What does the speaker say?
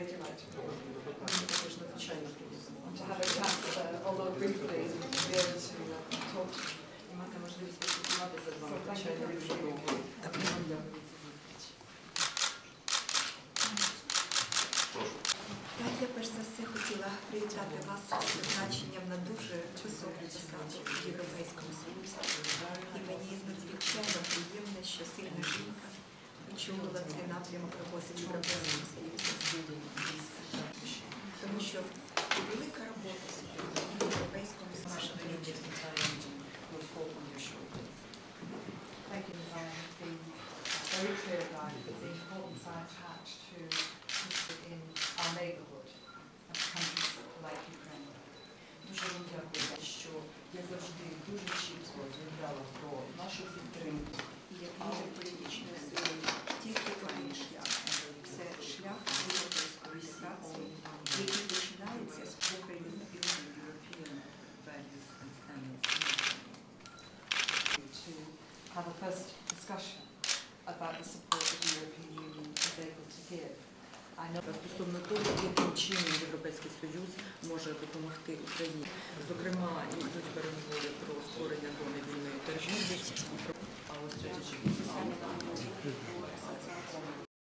very much. To have a chance, uh, although briefly, to be able to uh, talk to you. So thank you for receiving me. Я перш за все хотіла привітати вас з призначенням на дуже високу посаду в Європейському Союзі. І мені надзвичайно приємно, що сильна жінка очолила цей напрямок роботи Європейського. що велика робота сьогодні в Європейському Союзі. Ваша величність. Thank you, Design. It's been very clear about the importance I attach to history in our neighbourhood of countries like Ukraine. Дуже вам дякую, що я завжди дуже чітко звертала про нашу підтримку. І як лідер have a first discussion about the support that the European Union is able to give. Стосовно того, яким чином Європейський Союз може допомогти Україні. Зокрема, йдуть переговори про створення зони вільної торгівлі.